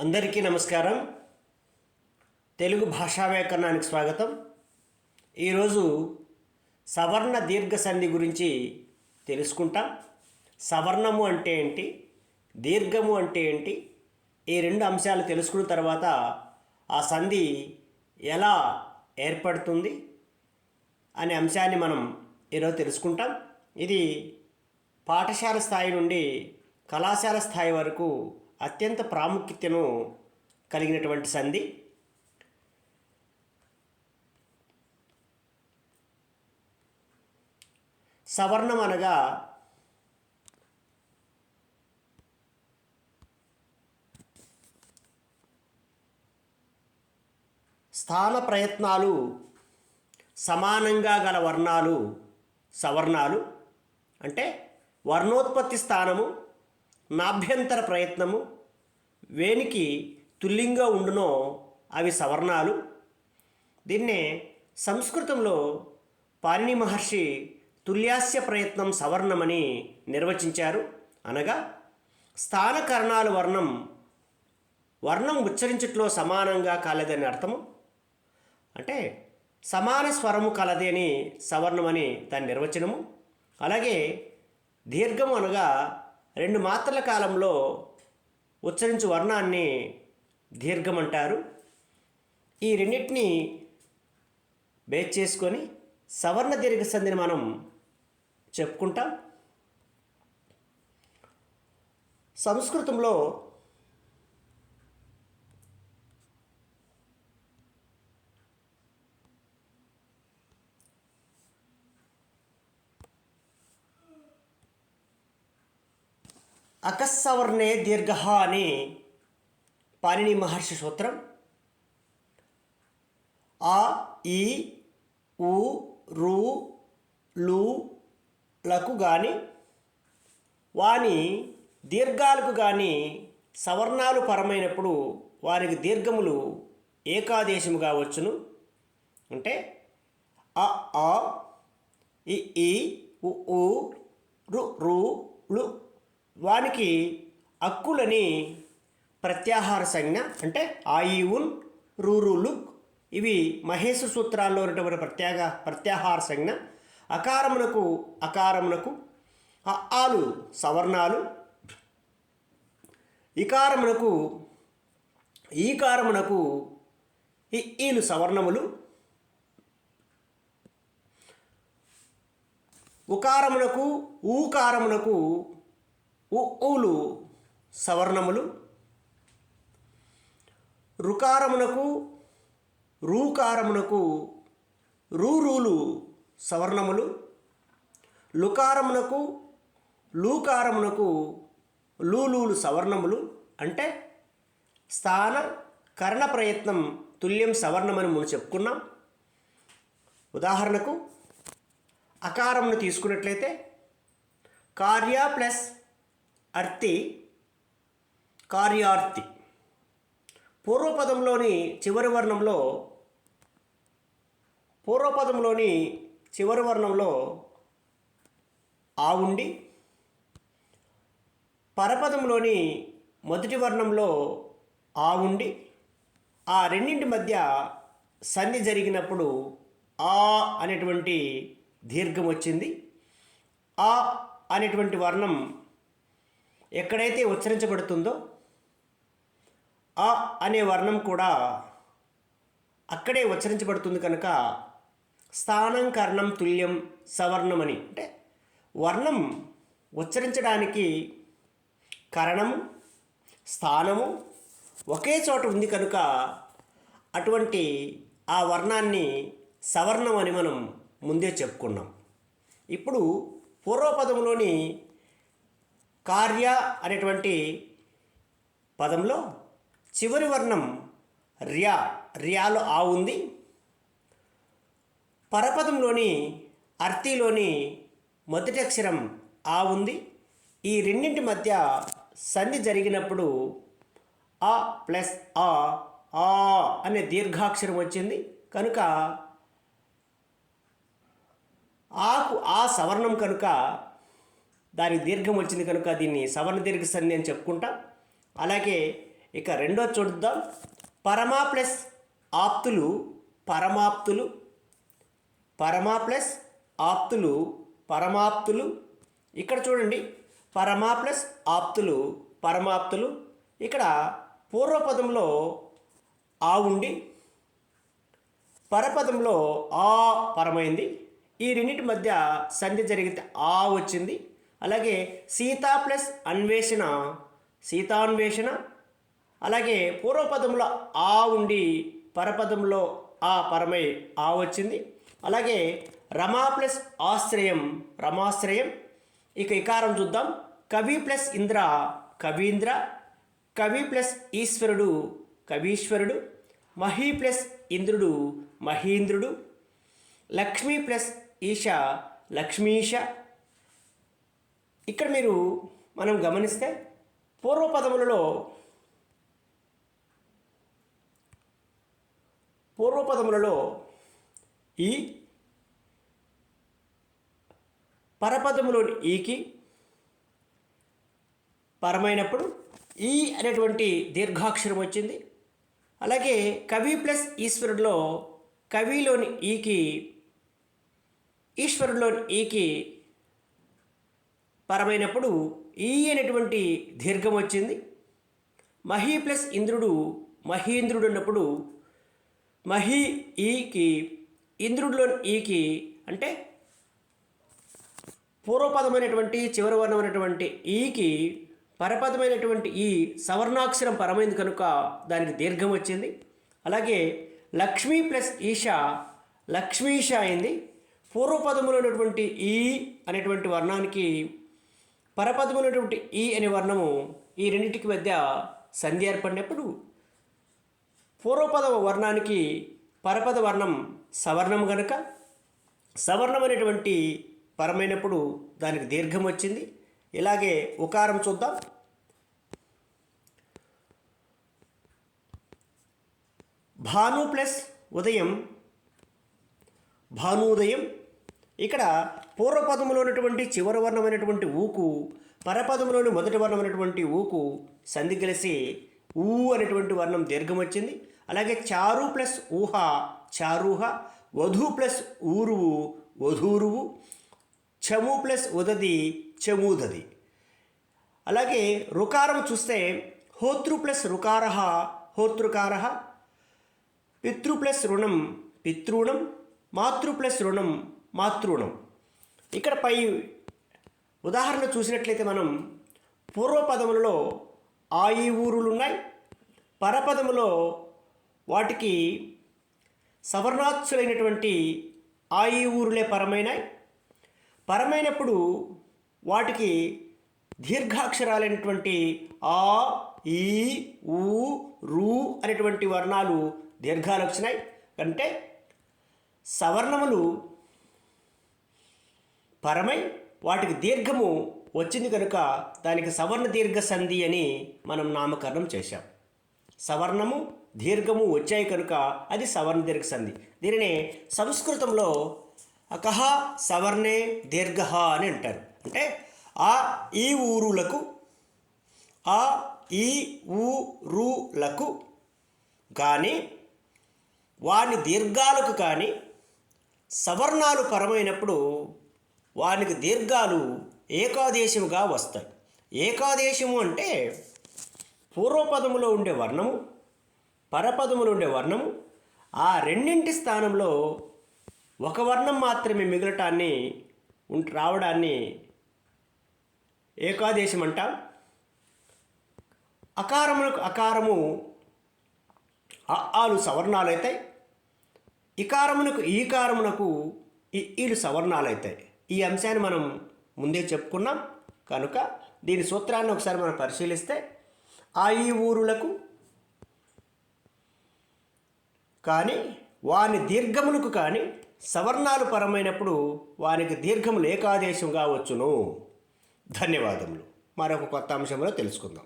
అందరికీ నమస్కారం. తెలుగు భాషా వ్యాకరణానికి స్వాగతం. ఈరోజు సవర్ణ దీర్ఘ సంధి గురించి తెలుసుకుంటాం. సవర్ణము అంటే ఏంటి? దీర్ఘము అంటే ఏంటి? ఈ రెండు అంశాలు తెలుసుకున్న తర్వాత ఆ సంధి ఎలా ఏర్పడుతుంది అనే అంశాన్ని మనం ఈరోజు తెలుసుకుంటాం. ఇది పాఠశాల స్థాయి నుండి కళాశాల స్థాయి వరకు అత్యంత ప్రాముఖ్యతను కలిగినటువంటి సంధి. సవర్ణం అనగా స్థాన ప్రయత్నాలు సమానంగా గల వర్ణాలు సవర్ణాలు అంటే వర్ణోత్పత్తి స్థానము నాభ్యంతర ప్రయత్నము వేనికి తుల్యంగా ఉండునో అవి సవర్ణాలు. దీన్నే సంస్కృతంలో పాణిని మహర్షి తుల్యాస్య ప్రయత్నం సవర్ణమని నిర్వచించారు. అనగా స్థానకరణాలు వర్ణం వర్ణం ఉచ్చరించట్లో సమానంగా కాలేదని అర్థము. అంటే సమాన స్వరము కలది అని సవర్ణమని దాని నిర్వచనము. అలాగే దీర్ఘము అనగా రెండు మాత్రల కాలంలో ఉచ్చరించు వర్ణాన్ని దీర్ఘం అంటారు ఈ రెండింటిని బేస్ చేసుకొని సవర్ణ దీర్ఘ సంధిని మనం చెప్పుకుంటాం. సంస్కృతంలో అకస్సవర్ణే దీర్ఘ అని పాణిని మహర్షి సూత్రం. ఆ ఈ ఉ రు లు లకు కానీ వాని దీర్ఘాలకు కానీ సవర్ణాలు పరమైనప్పుడు వారికి దీర్ఘములు ఏకాదేశము కావచ్చును అంటే అ ఆ ఇ ఈ ఉ రు రు లు వానికి అక్కులని ప్రత్యాహార సంజ్ఞ అంటే ఆయివున్ లుక్ ఇవి మహేశ సూత్రాల్లో ఉన్నటువంటి ప్రత్యాగ ప్రత్యాహార సంజ్ఞ. అకారమునకు అకారమునకు ఆలు సవర్ణాలు. ఇకారమునకు ఈకారమునకు ఈ ఈలు సవర్ణములు. ఉకారమునకు ఊకారమునకు ఉ ఊలు సవర్ణములు. రుకారమునకు రూకారమునకు రూరూలు సవర్ణములు. లుకారమునకు లూకారమునకు లూలూలు సవర్ణములు. అంటే స్థాన కరణ ప్రయత్నం తుల్యం సవర్ణమని మనం చెప్పుకున్నాం. ఉదాహరణకు అకారమును తీసుకున్నట్లయితే కార్య ప్లస్ అర్తి కార్యార్తి. పూర్వపదంలోని చివరి వర్ణంలో పూర్వపదంలోని చివరి వర్ణంలో ఆ ఉండి పరపదంలోని మొదటి వర్ణంలో ఆ ఉండి ఆ రెండింటి మధ్య సంధి జరిగినప్పుడు ఆ అనేటువంటి దీర్ఘం వచ్చింది. ఆ అనేటువంటి వర్ణం ఎక్కడైతే ఉచ్చరించబడుతుందో ఆ అనే వర్ణం కూడా అక్కడే ఉచ్చరించబడుతుంది కనుక స్థానం కర్ణం తుల్యం సవర్ణమని అంటే వర్ణం ఉచ్చరించడానికి కరణము స్థానము ఒకే చోట ఉంది కనుక అటువంటి ఆ వర్ణాన్ని సవర్ణం అని మనం ముందే చెప్పుకున్నాం. ఇప్పుడు పూర్వపదంలోని కార్య అనేటువంటి పదంలో చివరి వర్ణం ర్యా ర్యాలో ఆ ఉంది. పరపదంలోని అర్తిలోని మొదటి అక్షరం ఆ ఉంది. ఈ రెండింటి మధ్య సంధి జరిగినప్పుడు ఆ ప్లస్ ఆ ఆ అనే దీర్ఘాక్షరం వచ్చింది. కనుక ఆకు ఆ సవర్ణం కనుక దానికి దీర్ఘం వచ్చింది కనుక దీన్ని సవర్ణ దీర్ఘ సంధి అని చెప్పుకుంటాం. అలాగే ఇక రెండో చూద్దాం. పరమా ప్లస్ ఆప్తులు పరమాప్తులు పరమా ప్లస్ ఆప్తులు పరమాప్తులు. ఇక్కడ చూడండి. పరమా ప్లస్ ఆప్తులు పరమాప్తులు. ఇక్కడ పూర్వపదంలో ఆ ఉండి పరపదంలో ఆ పరమైంది. ఈ రెండింటి మధ్య సంధి జరిగితే ఆ వచ్చింది. అలాగే సీతా ప్లస్ అన్వేషణ సీతాన్వేషణ అలాగే పూర్వపదంలో ఆ ఉండి పరపదంలో ఆ పరమై ఆ వచ్చింది. అలాగే రమా ప్లస్ ఆశ్రయం రమాశ్రయం. ఇక ఇకారం చూద్దాం. కవి ప్లస్ ఇంద్ర కవీంద్ర. కవి ప్లస్ ఈశ్వరుడు కవీశ్వరుడు. మహి ప్లస్ ఇంద్రుడు మహీంద్రుడు. లక్ష్మీ ప్లస్ ఈశ లక్ష్మీశ. ఇక్కడ మీరు మనం గమనిస్తే పూర్వపదములలో పూర్వపదములలో ఈ పరపదములోని ఈకి పరమైనప్పుడు ఈ అనేటువంటి దీర్ఘాక్షరం వచ్చింది. అలాగే కవి ప్లస్ ఈశ్వరుడిలో కవిలోని ఈకి ఈశ్వరుడిలోని ఈకి పరమైనప్పుడు ఈ అనేటువంటి దీర్ఘం వచ్చింది. మహి ప్లస్ ఇంద్రుడు మహీంద్రుడు ఉన్నప్పుడు మహి ఈకి ఇంద్రుడిలోని ఈకి అంటే పూర్వపదమైనటువంటి చివరి వర్ణమైనటువంటి ఈకి పరపదమైనటువంటి ఈ సవర్ణాక్షరం పరమైంది కనుక దానికి దీర్ఘం వచ్చింది. అలాగే లక్ష్మీ ప్లస్ ఈష లక్ష్మీష అయింది. పూర్వపదములో ఉన్నటువంటి ఈ అనేటువంటి వర్ణానికి పరపదములో అనేటువంటి ఈ అనే వర్ణము ఈ రెండింటికి మధ్య సంధి ఏర్పడినప్పుడు పూర్వపద వర్ణానికి పరపద వర్ణం సవర్ణం గనక సవర్ణం అనేటువంటి పరమైనప్పుడు దానికి దీర్ఘం వచ్చింది. ఇలాగే ఉకారం చూద్దాం. భాను ప్లస్ ఉదయం భానుదయం ఇక్కడ పూర్వపదములో ఉన్నటువంటి చివరి వర్ణమైనటువంటి ఊకు పరపదములోని మొదటి వర్ణమైనటువంటి ఊకు సంధి కలిసి ఊ అనేటువంటి వర్ణం దీర్ఘం వచ్చింది అలాగే చారు ప్లస్ ఊహ చారుహ వధు ప్లస్ ఊరువు వధూరువు చము ప్లస్ ఉదది చమూదది. అలాగే రుకారం చూస్తే హోతృ ప్లస్ రుకార హోతృకార పితృ ప్లస్ రుణం పితృణం మాతృ ప్లస్ రుణం మాతృణం. ఇక్కడ పై ఉదాహరణ చూసినట్లయితే మనం పూర్వపదములలో ఆయి ఊరులు ఉన్నాయి పరపదములో వాటికి సవర్ణాక్షులైనటువంటి ఆయి ఊరులే పరమైనాయి. పరమైనప్పుడు వాటికి దీర్ఘాక్షరాలైనటువంటి ఆ ఈ ఊ రు అనేటువంటి వర్ణాలు దీర్ఘాలు వచ్చినాయి. అంటే సవర్ణములు పరమై వాటికి దీర్ఘము వచ్చింది కనుక దానికి సవర్ణ దీర్ఘ సంధి అని మనం నామకరణం చేశాం. సవర్ణము దీర్ఘము వచ్చాయి కనుక అది సవర్ణ దీర్ఘ సంధి దీనిని సంస్కృతంలో అకహ సవర్ణే దీర్ఘ అని అంటారు. అంటే ఆ ఈ ఊరులకు ఆ ఈ ఊరులకు కానీ వాని దీర్ఘాలకు కానీ సవర్ణాలు పరమైనప్పుడు వానికి దీర్ఘాలు ఏకాదేశముగా వస్తాయి. ఏకాదేశము అంటే పూర్వపదములో ఉండే వర్ణము పరపదములో ఉండే వర్ణము ఆ రెండింటి స్థానంలో ఒక వర్ణం మాత్రమే మిగలటాన్ని రావడాన్ని ఏకాదేశం అంటాం. అకారములకు అకారము ఆలు సవర్ణాలు అవుతాయి ఇకారమునకు ఈకారమునకు ఈ ఈలు సవర్ణాలు అవుతాయి ఈ అంశాన్ని మనం ముందే చెప్పుకున్నాం. కనుక దీని సూత్రాన్ని ఒకసారి మనం పరిశీలిస్తే ఆ ఈ ఊరులకు కానీ వాని దీర్ఘములకు కానీ సవర్ణాలు పరమైనప్పుడు వానికి దీర్ఘములు ఏకాదేశంగా వచ్చును. ధన్యవాదములు. మరొక కొత్త అంశంలో తెలుసుకుందాం.